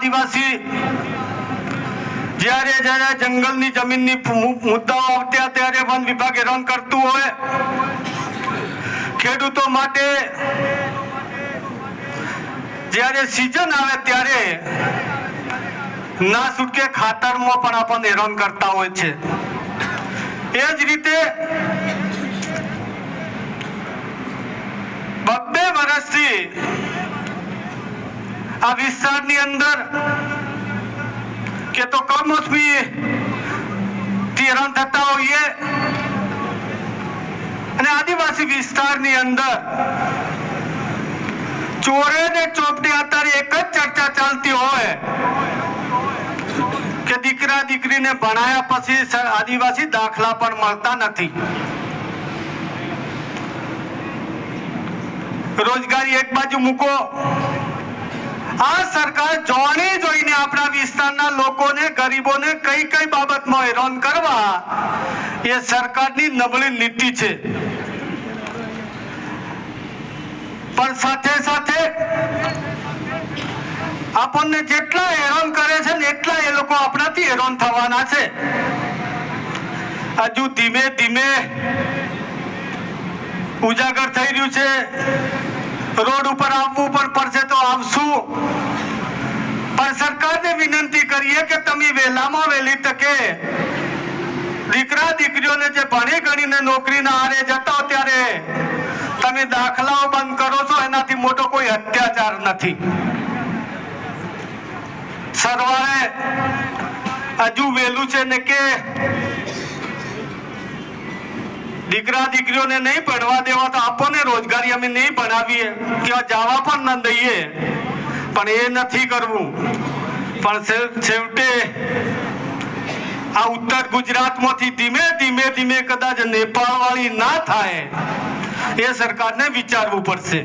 આદિવાસી જ્યારે જ્યારે જંગલની જમીનની મુદ્દાઓ આવતા ત્યારે વન વિભાગે હેરાન કરતું હોય. ખેડૂતો માટે જ્યારે સિઝન આવે ત્યારે ના છૂટકે ખાતરમાં પણ આપણને હેરાન કરતા હોય છે. એ જ રીતે બબ્બે વર્ષથી આ વિસ્તારની અંદર કે તો કમોસમી થી થતા હોઈએ. અને આદિવાસી વિસ્તારની અંદર ચોરે ને ચોપડી અત્યારે એક જ ચર્ચા ચાલતી હોય કે દીકરા દીકરીને ભણાયા પછી આદિવાસી દાખલા પણ મળતા નથી. રોજગારી એક બાજુ મૂકો આ સરકાર જોણે જોઈને આપણા વિસ્તારના લોકોને, ગરીબોને કઈ કઈ બાબતમાં હેરાન કરવા, એ સરકારની નબળી નીતિ છે. પણ સાથે સાથે આપણને જેટલા હેરાન કરે છે ને એટલા એ લોકો આપણાથી હેરાન થવાના છે. હજુ ધીમે ધીમે ઉજાગર થઈ રહ્યું છે. રોડ ઉપર આવવું પણ પડશે તો આવશું. પણ સરકારને વિનંતી કરીએ કે તમે વહેલામાં વહેલી તકે દીકરા દીકરીઓને જે ભણી ગણીને નોકરીના આરે જતા હો ત્યારે તમે દાખલાઓ બંધ કરો છો, એનાથી મોટો કોઈ અત્યાચાર નથી. સરવાળે હજુ વહેલું છે ને કે દીકરા દીકરીઓને નહીં ભણવા દેવા તો આપણને રોજગારી અમે નહીં ભણાવીએ કે જવા પણ ન દઈએ. પણ એ નથી કરવું. પણ છેવટે આ ઉત્તર ગુજરાતમાંથી ધીમે ધીમે ધીમે કદાચ નેપાળ ના થાય, એ સરકારને વિચારવું પડશે.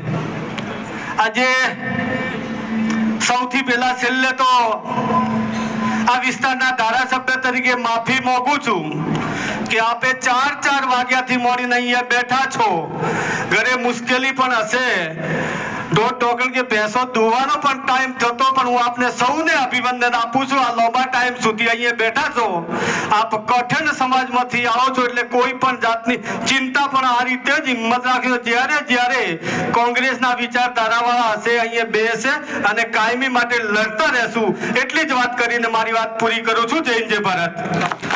આજે સૌથી પહેલા છેલ્લે તો આ વિસ્તારના ધારાસભ્ય તરીકે માફી માંગુ છું કે આપે ચાર વાગ્યાથી મોડીને અહીંયા બેઠા છો. ઘરે મુશ્કેલી પણ હશે. દોઢ ટોકણ કે ભેંસો દોવાનો પણ ટાઈમ થતો, પણ હું આપને સૌને અભિનંદન આપું છું. આ લાંબા ટાઈમ સુધી અહીંયા બેઠા છો. આપ કઠિન સમાજમાંથી આવો છો એટલે કોઈ પણ જાતની ચિંતા પણ આ રીતે જ હિંમત રાખજો. જ્યારે જ્યારે કોંગ્રેસના વિચારધારાવાળા હશે, અહીંયા બેસે અને કાયમી માટે લડતા રહેશું. એટલી જ વાત કરીને મારી વાત પૂરી કરું છું. જય જય ભારત.